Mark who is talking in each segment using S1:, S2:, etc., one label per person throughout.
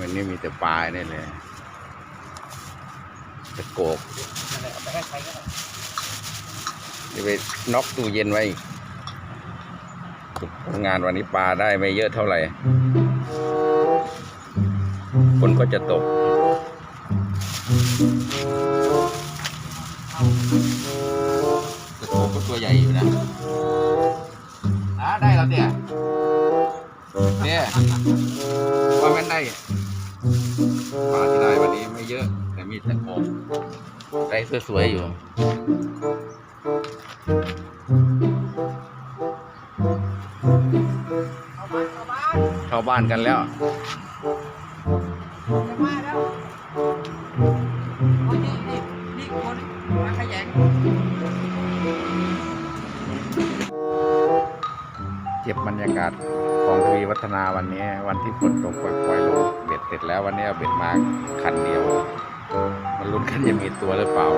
S1: วันนี้มีแต่ปลาเนี่ยเลยตะโกกจะไปน็อกตู้เย็นไว้งานวันนี้ปลาได้ไม่เยอะเท่าไหร่คนก็จะตกตะโกกก็ตัวใหญ่อยู่นะอ่าได้แล้วเนี่ยเนี่ยว่ามันได้ ปลาที่ได้วันนี้ไม่เยอะ แต่มีตะโกกได้สวยๆอยู่
S2: เอาบ้านเอาบ้าน
S1: เข้าบ้านกันแล้ว
S2: จะมาแล้วโอ้ยนี่นี่นี่คนมาขยัน
S1: เก็บบรรยากาศของทวีวัฒนาวันนี้ วันที่ฝนตกปล่อยๆลง เสร็จแล้ววันนี้เอาเบ็ดมาคันเดียว มันลุ้นกันจะมีตัวหรือเปล่า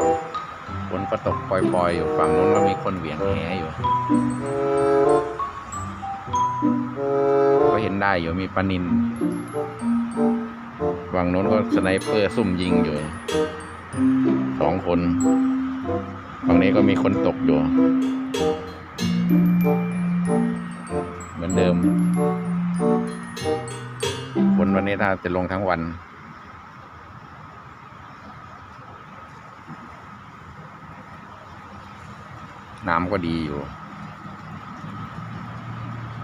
S1: ฝนก็ตกปล่อยๆอยู่ฝั่งนู้นก็มีคนเหวี่ยงแหอยู่ ก็เห็นได้อยู่มีปลานินฝั่งนู้นก็สไนเปอร์ซุ่มยิงอยู่สองคน ฝั่งนี้ก็มีคนตกอยู่ นี้ถ้าจะลงทั้งวัน น้ำก็ดีอยู่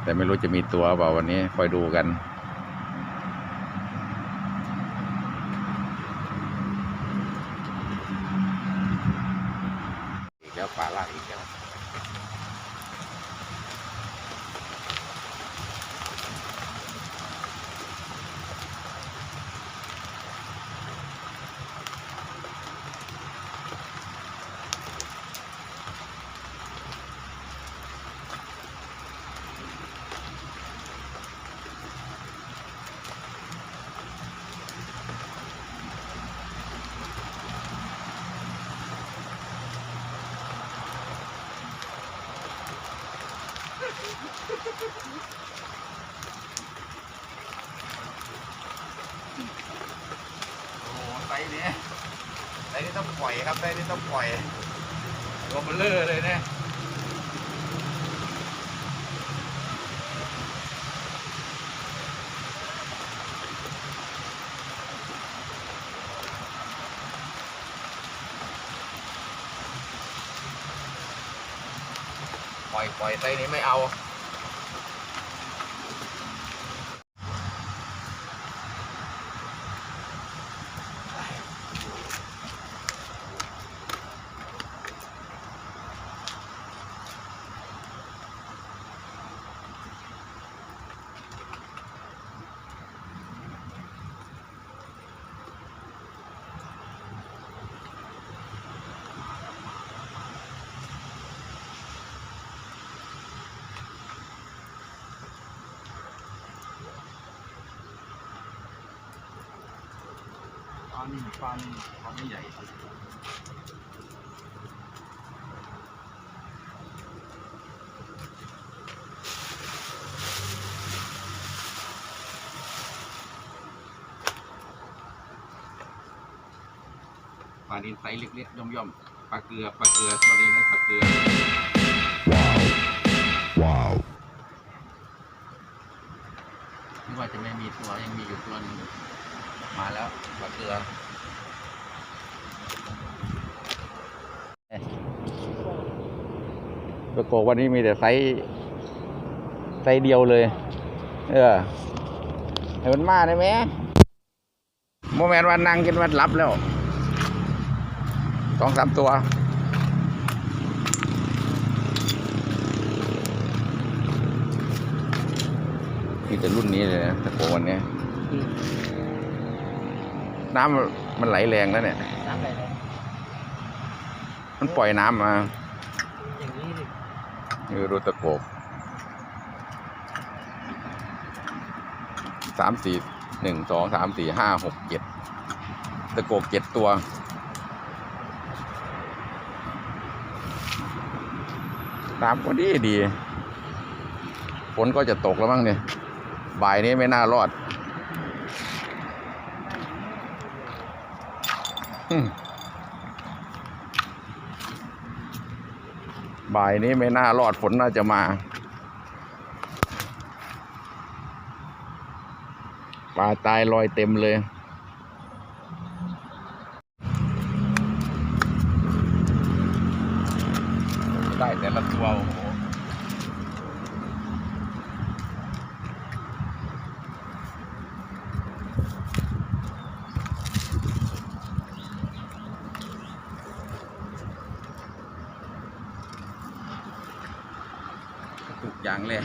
S1: แต่ไม่รู้จะมีตัวเปล่าวันนี้คอยดูกัน อีกแล้วปลาลากอีกแล้ว โอ้โหไซส์นี้ไซส์ นี้ต้องปล่อยครับไซส์นี้ต้องปล่อยตัวเบลเลอร์เลยเนี่ยปล่อยปล่อยไซส์นี้ไม่เอา ปลานี่ปลานี่ปลาไม่ใหญ่ปลานินไซส์เล็กๆย่อมๆปลาเกลือปลาเกลือปลานินและปลาเกลือ
S3: Wow.
S1: ไม่ว่าจะไม่มีตัวยังมีอยู่ตัวหนึง มาแล้วปลาเกลือปรากฏวันนี้มีแต่ไซส์ไซส์เดียวเลย เออให้มันมาได้ไหมโมแมนวันนั่งกินวันรับแล้วสองสามตัวมีแต่รุ่นนี้เลยนะตะโกวันนี้ น้ำมันมันไหลแรงแล้วเนี่ย
S2: น้ำอะไรเนี่ย
S1: มันปล่อยน้ำมา
S2: อย่างนี้ดิ
S1: นี่รูตะโกบสามสี่หนึ่งสองสามสี่ห้าหกเจ็ดตะโกบเจ็ดตัวน้ำก็ดีดีฝนก็จะตกแล้วมั้งเนี่ยบ่ายนี้ไม่น่ารอด บ่ายนี้ไม่น่ารอดฝนน่าจะมา ปลาตายลอยเต็มเลย ได้แต่ละตัวโอ้ โหทุกอย่างเลย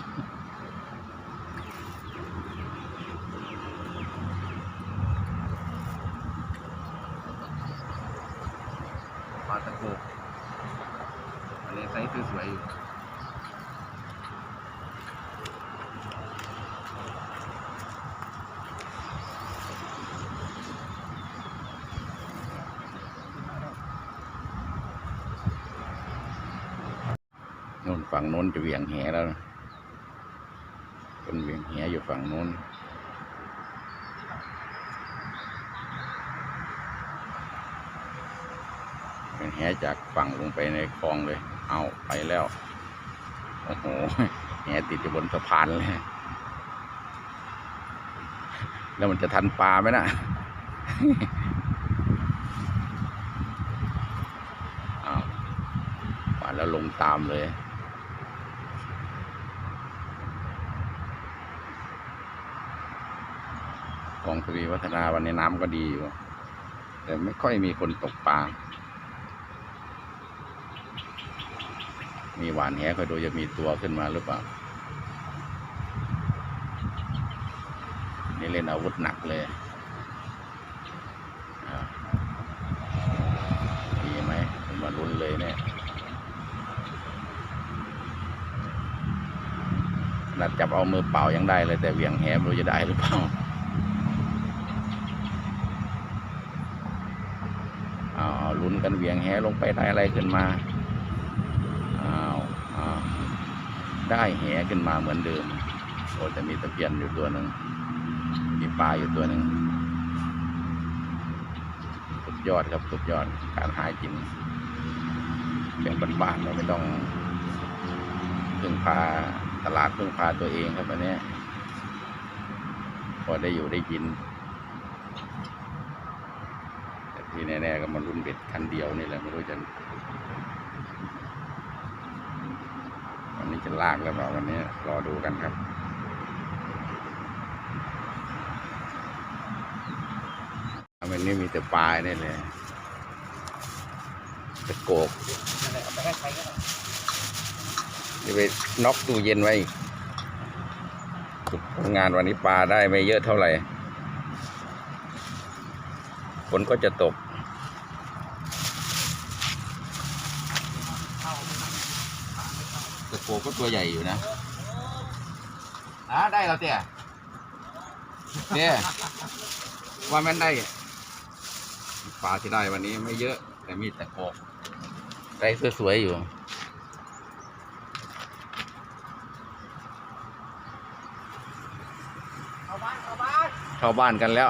S1: ปลาตะโกอันนี้ไซส์สวยๆอยู่ ฝั่งโน้นจะเหวี่ยงแหแล้วคนเหวี่ยงแหอยู่ฝั่งโน้นเป็นแหจากฝั่งลงไปในคลองเลย เอาไปแล้ว โอ้โห แหติดอยู่บนสะพานเลย แล้วมันจะทันปลาไหมนะเอาปลาแล้วลงตามเลย คลองทวีวัฒนาวันนี้น้ำก็ดีอยู่ แต่ไม่ค่อยมีคนตกปลา มีหวานแหคอยดูจะมีตัวขึ้นมาหรือเปล่า นี่เล่นอาวุธหนักเลยอ่ามีไหมมาลุ้นเลยเนี่ยนาดจับเอามือเปล่ายังได้เลยแต่เหวี่ยงแหมรู้จะได้หรือเปล่า เอาเอาลุ้ นกันเหวี่ยงแหลงไปได้อะไรขึ้นมาอ้าวอ้าวได้แหขึ้นมาเหมือนเดิมโอ้จะมีตะเพียนอยู่ตัวหนึ่งมีปลาอยู่ตัวหนึ่งสุดยอดครับสุดยอดการหากินเป็นบ้านๆเราไม่ต้องพึ่งพาตลาดพึ่งพาตัวเองครับอันนี้พอได้อยู่ได้กิน แต่ ที่แน่ๆก็มารุ่นเบ็ดคันเดียวนี่แหละไม่รู้จะวันนี้จะลากแล้วเปล่าวันนี้รอดูกันครับวันนี้มีแต่ปลายนี่เลยตะโกก
S2: เอาไปให้ใครก็ได้
S1: จะไปน็อกตู้เย็นไว้ผลงานวันนี้ปลาได้ไม่เยอะเท่าไหร่ฝนก็จะตก ตะโกก็ตัวใหญ่อยู่นะอ่าได้แล้วเตี้ยเตี้ยว่าแม่นได้ปลาที่ได้วันนี้ไม่เยอะ แต่มีตะโกได้สวยๆอยู่
S2: เอาบ้านเอาบ้าน
S1: เข้าบ้านกันแล้ว